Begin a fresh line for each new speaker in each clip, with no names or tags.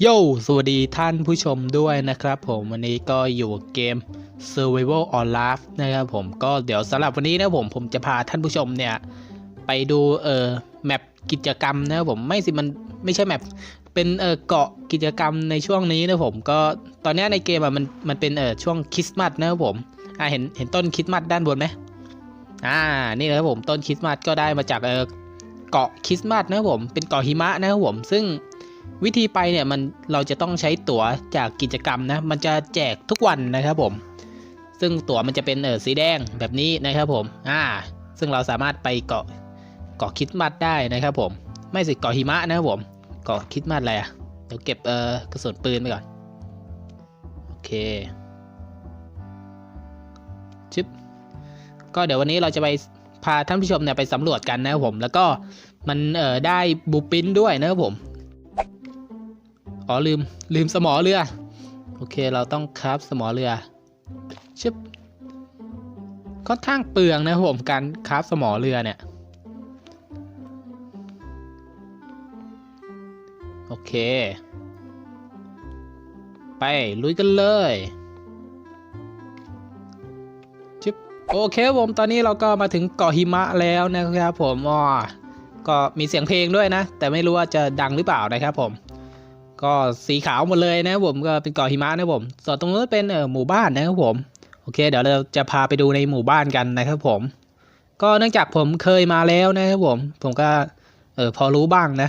โย่สวัสดีท่านผู้ชมด้วยนะครับผมวันนี้ก็อยู่กับเกม Survival on Life นะครับผมก็เดี๋ยวสำหรับวันนี้นะผมผมจะพาท่านผู้ชมเนี่ย ไปดูเอ่อแมปกิจกรรมนะครับผมไม่สิมันไม่ใช่แมปเป็นเอ่อเกาะกิจกรรมในช่วงนี้นะผมก็ตอนนี้ในเกมอะมันมันเป็นเอ่อช่วงคริสต์มาสนะครับผมอ่าเห็นเห็นต้นคริสต์มาสด้านบนไหมอ่านี่นะครับผมต้นคริสต์มาสก็ได้มาจากเอ่อเกาะคริสต์มาสนะครับผมเป็นเกาะหิมะนะครับผมซึ่ง วิธีไปเนี่ยมันเราจะต้องใช้ตั๋วจากกิจกรรมนะมันจะแจกทุกวันนะครับผม ซึ่งตั๋วมันจะเป็นเออสีแดงแบบนี้นะครับผมอ่าซึ่งเราสามารถไปเกาะเกาะคริดมัดได้นะครับผม ไม่สิเกาะหิมะนะครับผมเกาะคริดมัดอะไรอะเดี๋ยวเก็บเออกระสุนปืนไปก่อนโอเคชึบก็เดี๋ยววันนี้เราจะไปพาท่านผู้ชมเนี่ยไปสำรวจกันนะครับผม แล้วก็มันเออได้บูปินด้วยนะครับผม อ๋อลืมลืมสมอเรือ โอเคเราต้องคราฟสมอเรือชึบค่อนข้างเปลืองนะผมการคราฟสมอเรือเนี่ย โอเค ไปลุยกันเลยชึบโอเคผมตอนนี้เราก็มาถึงเกาะหิมะแล้วนะครับผมอ๋อก็มีเสียงเพลงด้วยนะ แต่ไม่รู้ว่าจะดังหรือเปล่านะครับผม ก็สีขาวหมดเลยนะครับผมก็เป็นเกาะหิมะนะครับผมส่วนตรงนู้นเป็นหมู่บ้านนะครับผมโอเค เดี๋ยวเราจะพาไปดูในหมู่บ้านกันนะครับผม ก็เนื่องจากผมเคยมาแล้วนะครับผม ผมก็เออพอรู้บ้างนะ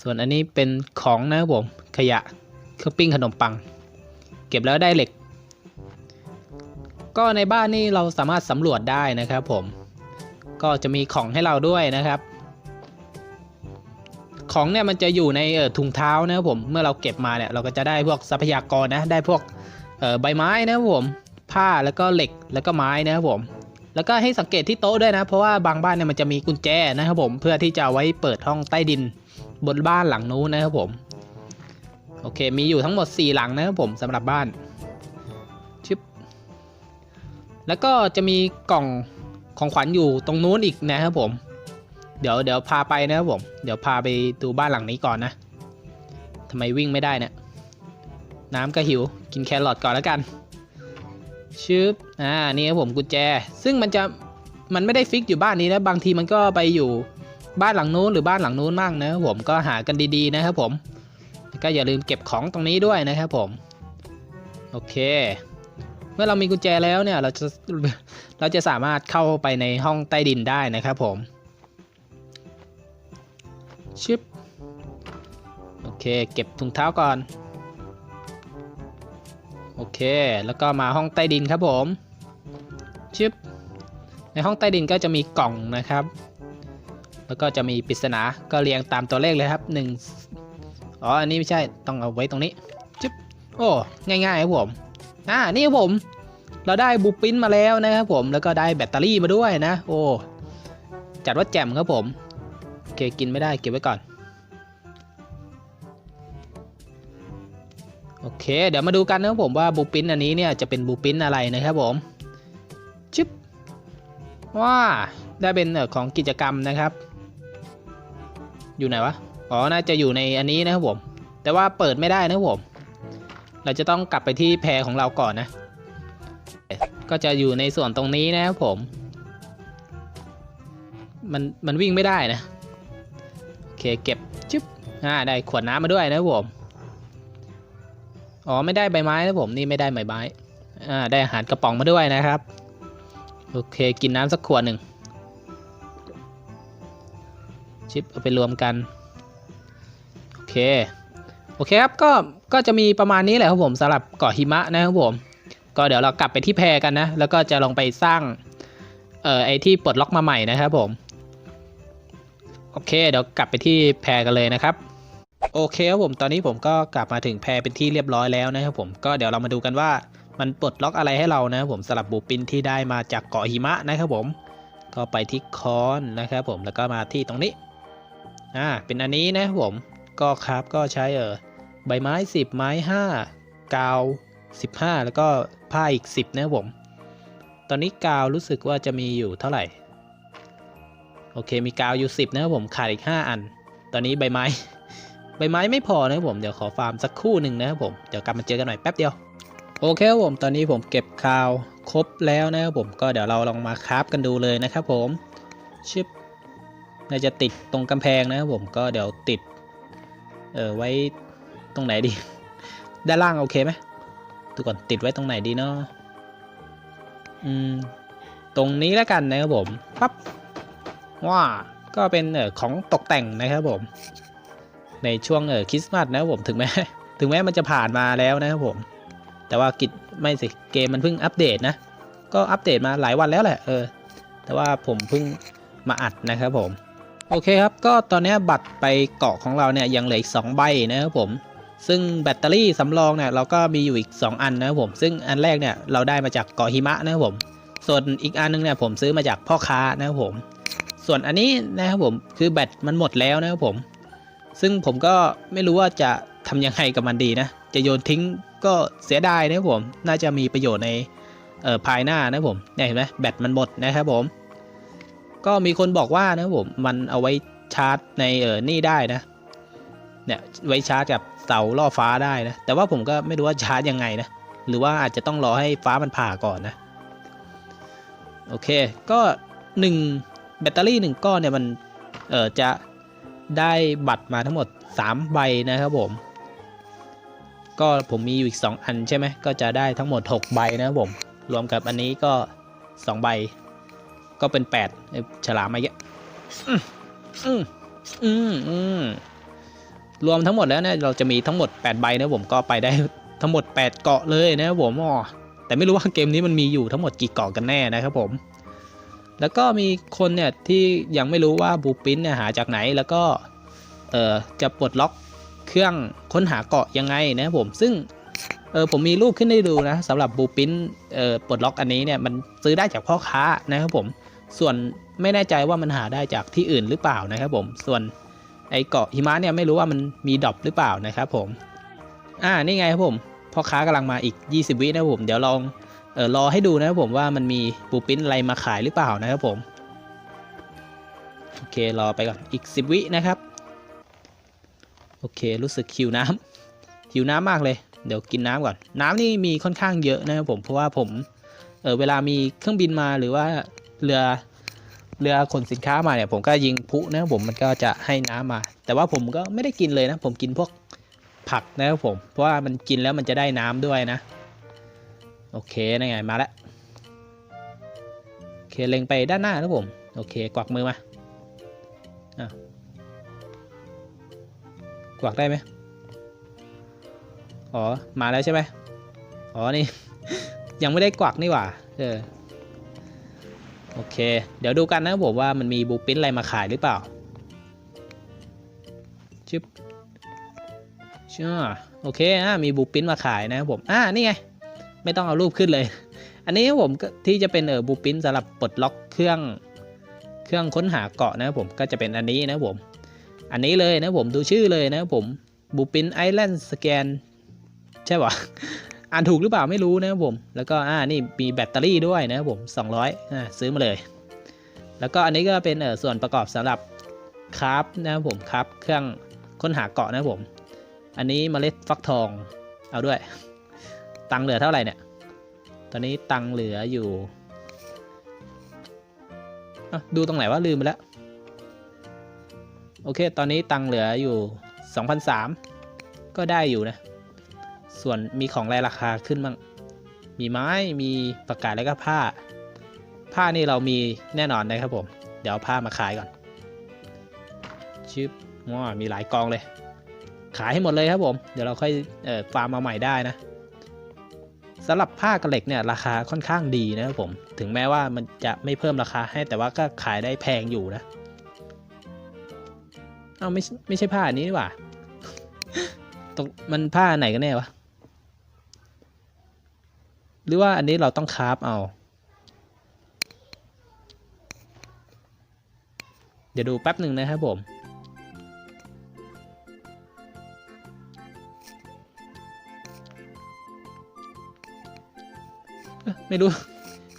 ส่วนอันนี้เป็นของนะครับผม ขยะเครื่องปิ้งขนมปัง เก็บแล้วได้เหล็ก ก็ในบ้านนี่เราสามารถสำรวจได้นะครับผม ก็จะมีของให้เราด้วยนะครับ ของเนี่ยมันจะอยู่ในเออถุงเท้านะครับผมเมื่อเราเก็บมาเนี่ยเราก็จะได้พวกทรัพยากรนะได้พวกเออใบไม้นะครับผมผ้าแล้วก็เหล็กแล้วก็ไม้นะครับผม แล้วก็ให้สังเกตที่โต๊ะด้วยนะ เพราะว่าบางบ้านเนี่ยมันจะมีกุญแจนะครับผมเพื่อที่จะไว้เปิดห้องใต้ดินบนบ้านหลังนู้นนะครับผมโอเค มีอยู่ทั้งหมด 4 หลังนะครับผมสำหรับบ้านชึบแล้วก็จะมีกล่องของขวัญอยู่ตรงนู้นอีกนะครับผม เดี๋ยวเดี๋ยวพาไปนะครับผม เดี๋ยวพาไปดูบ้านหลังนี้ก่อนนะทำไมวิ่งไม่ได้เนะี่ยน้ำก็หิว กินแครอทก่อนแล้วกันชึบอ่านี่ครับผมกุญแจ ซึ่งมันจะมันไม่ได้ฟิกอยู่บ้านนี้นะบางทีมันก็ไปอยู่บ้านหลังนู้นหรือบ้านหลังนู้นมั่งนะครับผมก็หากันดีๆนะครับผมก็อย่าลืมเก็บของตรงนี้ด้วยนะครับผม โอเค เมื่อเรามีกุญแจแล้วเนี่ยเราจะเราจะสามารถเข้าไปในห้องใต้ดินได้นะครับผม ชิปโอเค เก็บถุงเท้าก่อน โอเค แล้วก็มาห้องใต้ดินครับผมชิปในห้องใต้ดินก็จะมีกล่องนะครับ แล้วก็จะมีปริศนา ก็เรียงตามตัวเลขเลยครับหนึ่งอ๋อ อันนี้ไม่ใช่ ต้องเอาไว้ตรงนี้ชิปโอ้ ง่ายๆครับผม อ่า นี่ครับผม เราได้บูปินมาแล้วนะครับผม แล้วก็ได้แบตเตอรี่มาด้วยนะ โอ้ จัดว่าแจ่มครับผม กินไม่ได้เก็บไว้ก่อน โอเค เดี๋ยวมาดูกันนะครับผมว่าบูปินอันนี้เนี่ยจะเป็นบูปินอะไรนะครับผมชึบว้าได้เป็นของกิจกรรมนะครับ อยู่ไหนวะ อ๋อ น่าจะอยู่ในอันนี้นะครับผม แต่ว่าเปิดไม่ได้นะครับผม เราจะต้องกลับไปที่แพรของเราก่อนนะ ก็จะอยู่ในส่วนตรงนี้นะครับผม มันมันวิ่งไม่ได้นะ เคเก็บจึ๊บอ่าได้ขวดน้ำมาด้วยนะผมอ๋อไม่ได้ใบไม้นะผมนี่ไม่ได้ใบไม้อ่าได้อาหารกระป๋องมาด้วยนะครับโอเคกินน้ำสักขวดหนึ่งชิปเอาไปรวมกันโอเคโอเคครับก็ก็จะมีประมาณนี้แหละครับผมสำหรับเกาะหิมะนะครับผม ก็เดี๋ยวเรากลับไปที่แพกันนะ แล้วก็จะลองไปสร้างเอ่อไอที่ปลดล็อกมาใหม่นะครับผม โอเค เดี๋ยวกลับไปที่แพรกันเลยนะครับ โอเคครับผมตอนนี้ผมก็กลับมาถึงแพรเป็นที่เรียบร้อยแล้วนะครับผมก็เดี๋ยวเรามาดูกันว่ามันปลดล็อกอะไรให้เรานะครับผมสำหรับบูปินที่ได้มาจากเกาะหิมะนะครับผม ก็ไปที่คอนนะครับผมแล้วก็มาที่ตรงนี้อ่าเป็นอันนี้นะครับผมก็ครับก็ใช้เออใบไม้ 10 ไม้ 5 กาว 15 แล้วก็ผ้าอีก 10 นะครับผม ตอนนี้กาวรู้สึกว่าจะมีอยู่เท่าไหร่ โอเคมีกาวอยู่10นะครับผมขาดอีก 5 อัน ตอนนี้ใบไม้ ใบไม้ไม่พอนะครับผมเดี๋ยวขอฟาร์มสักคู่หนึ่งนะครับผมเดี๋ยวกลับมาเจอกันหน่อยแป๊บเดียวโอเคครับผมตอนนี้ผมเก็บคาวครบแล้วนะครับผมก็เดี๋ยวเราลองมาคราฟกันดูเลยนะครับผมชิปน่าจะติดตรงกำแพงนะครับผมก็เดี๋ยวติดเออไว้ตรงไหนดี ด้านล่างโอเคไหมดูก่อนติดไว้ตรงไหนดีเนาะอืมตรงนี้แล้วกันนะครับผมปั๊บ ว้าก็เป็นเออของตกแต่งนะครับผม ในช่วงเออคริสต์มาสนะครับผมถึงแม้ถึงแม้มันจะผ่านมาแล้วนะครับผม แต่ว่ากิจไม่สิเกมมันเพิ่งอัปเดตนะ ก็อัปเดตมาหลายวันแล้วแหละเออ แต่ว่าผมเพิ่งมาอัดนะครับผม โอเคครับ ก็ตอนนี้บัตรไปเกาะของเราเนี่ยยังเหลืออีก2ใบนะครับผมซึ่งแบตเตอรี่สำรองเนี่ยเราก็มีอยู่อีก 2 อันนะครับผม ซึ่งอันแรกเนี่ยเราได้มาจากเกาะหิมะนะครับผม ส่วนอีกอันนึงเนี่ยผมซื้อมาจากพ่อค้านะครับผม ส่วนอันนี้นะครับผมคือแบตมันหมดแล้วนะครับผม ซึ่งผมก็ไม่รู้ว่าจะทำยังไงกับมันดีนะ จะโยนทิ้งก็เสียดายนะครับผม น่าจะมีประโยชน์ในเอ่อภายหน้านะครับผมเนี่ยเห็นไหมแบตมันหมดนะครับผม ก็มีคนบอกว่านะครับผมมันเอาไว้ชาร์จในเออนี่ได้นะ เนี่ยไว้ชาร์จกับเสาล่อฟ้าได้นะ แต่ว่าผมก็ไม่รู้ว่าชาร์จยังไงนะ หรือว่าอาจจะต้องรอให้ฟ้ามันผ่าก่อนนะ โอเค ก็หนึ่ง แบตเตอรี่หนึ่งก้อนเนี่ยมันเออจะได้บัตรมาทั้งหมด 3 ใบนะครับผม ก็ผมมีอยู่อีก 2 อันใช่ไหมก็จะได้ทั้งหมด 6 ใบนะครับผม รวมกับอันนี้ก็ 2 ใบ ก็เป็น8เอ้ยฉลามมาเยอะอืมอืมอืมอืมรวมทั้งหมดแล้วเนี่ยเราจะมีทั้งหมด 8 ใบนะผมก็ไปได้ทั้งหมด 8 เกาะเลยนะครับผมอ๋อแต่ไม่รู้ว่าเกมนี้มันมีอยู่ทั้งหมดกี่เกาะกันแน่นะครับผม แล้วก็มีคนเนี่ยที่ยังไม่รู้ว่าบูปินเนี่ยหาจากไหนแล้วก็เออจะปลดล็อกเครื่องค้นหาเกาะยังไงนะครับผมซึ่งเออผมมีรูปขึ้นให้ดูนะสำหรับบูปินเออปลดล็อกอันนี้เนี่ยมันซื้อได้จากพ่อค้านะครับผมส่วนไม่แน่ใจว่ามันหาได้จากที่อื่นหรือเปล่านะครับผมส่วนไอเกาะหิมะเนี่ยไม่รู้ว่ามันมีดรอปหรือเปล่านะครับผมอ่านี่ไงครับผมพ่อค้ากำลังมาอีก 20 วินะผมเดี๋ยวลอง เออรอให้ดูนะครับผมว่ามันมีปูปิ้นอะไรมาขายหรือเปล่านะครับผม โอเค รอไปก่อนอีก 10 วินะครับ โอเค รู้สึกหิวน้ำหิวน้ำมากเลย เดี๋ยวกินน้ำก่อน น้ำนี่มีค่อนข้างเยอะนะครับผม เพราะว่าผม เออเวลามีเครื่องบินมาหรือว่าเรือเรือขนสินค้ามาเนี่ยผมก็ยิงพุนะครับผมมันก็จะให้น้ำมา แต่ว่าผมก็ไม่ได้กินเลยนะ ผมกินพวกผักนะครับผม เพราะว่ามันกินแล้วมันจะได้น้ำด้วยนะ โอเคนั่นไงมาแล้วโอเคเล็งไปด้านหน้านะผม โอเค กวักมือมาอะกวักได้ไหมอ๋อ มาแล้วใช่ไหมอ๋อ นี่ ยังไม่ได้กวักนี่หว่า เออ โอเค เดี๋ยวดูกันนะผมว่ามันมีบูปิ้นอะไรมาขายหรือเปล่าชึบชื่อโอเคอะมีบูปิ้นมาขายนะครับผม อ่า นี่ไง ไม่ต้องเอารูปขึ้นเลย อันนี้ผมก็ที่จะเป็นเออบูปินสำหรับปลดล็อกเครื่องเครื่องค้นหาเกาะนะผมก็จะเป็นอันนี้นะผม อันนี้เลยนะผมดูชื่อเลยนะผมบูปินไอแลนด์สแกนใช่ปะอ่านถูกหรือเปล่าไม่รู้นะผม แล้วก็อ่านี่มีแบตเตอรี่ด้วยนะผม 200อ่าซื้อมาเลย แล้วก็อันนี้ก็เป็นเออส่วนประกอบสำหรับคราฟนะผมคราฟเครื่องค้นหาเกาะนะผม อันนี้เมล็ดฟักทองเอาด้วย ตังเหลือเท่าไหร่เนี่ย ตอนนี้ตังเหลืออยู่ดูตรงไหนว่าลืมไปแล้ว โอเค ตอนนี้ตังเหลืออยู่ 2,003 ก็ได้อยู่นะ ส่วนมีของอะไรราคาขึ้นบ้าง มีไม้ มีประกาศแล้วก็ผ้า ผ้านี่เรามีแน่นอนนะครับผม เดี๋ยวผ้ามาขายก่อน ชิปว้ามีหลายกองเลย ขายให้หมดเลยครับผม เดี๋ยวเราค่อยฟาร์มมาใหม่ได้นะ สำหรับผ้ากับเหล็กเนี่ยราคาค่อนข้างดีนะครับผม ถึงแม้ว่ามันจะไม่เพิ่มราคาให้แต่ว่าก็ขายได้แพงอยู่นะเอาไม่ไม่ใช่ผ้าอันนี้นี่หว่าตรงมันผ้าไหนกันแน่วะ หรือว่าอันนี้เราต้องคราฟเอา เดี๋ยวดูแป๊บหนึ่งนะครับผม ไม่รู้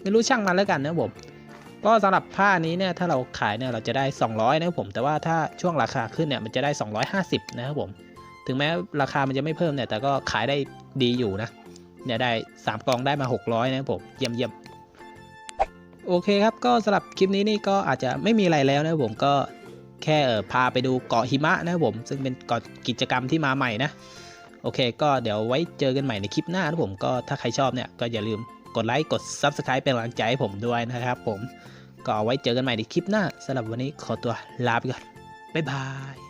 ไม่รู้ช่างมันแล้วกันนะผมก็สำหรับผ้านี้เนี่ยถ้าเราขายเนี่ยเราจะได้ 200นะครับผมแต่ว่าถ้าช่วงราคาขึ้นเนี่ยมันจะได้ 250 นะครับผม ถึงแม้ราคามันจะไม่เพิ่มเนี่ยแต่ก็ขายได้ดีอยู่นะเนี่ยได้ 3กองได้มา 600 นะครับผมเยี่ยมเยี่ยมโอเคครับก็สำหรับคลิปนี้นี่ก็อาจจะไม่มีอะไรแล้วนะครับผมก็แค่เออพาไปดูเกาะหิมะนะครับผม ซึ่งเป็นเกาะกิจกรรมที่มาใหม่นะ โอเค ก็เดี๋ยวไว้เจอกันใหม่ในคลิปหน้านะผมก็ถ้าใครชอบเนี่ยก็อย่าลืม กดไลค์กด Subscribe เป็นกำลังใจให้ผมด้วยนะครับผม ก็เอาไว้เจอกันใหม่ในคลิปหน้าสำหรับวันนี้ขอตัวลาไปก่อน บ๊ายบาย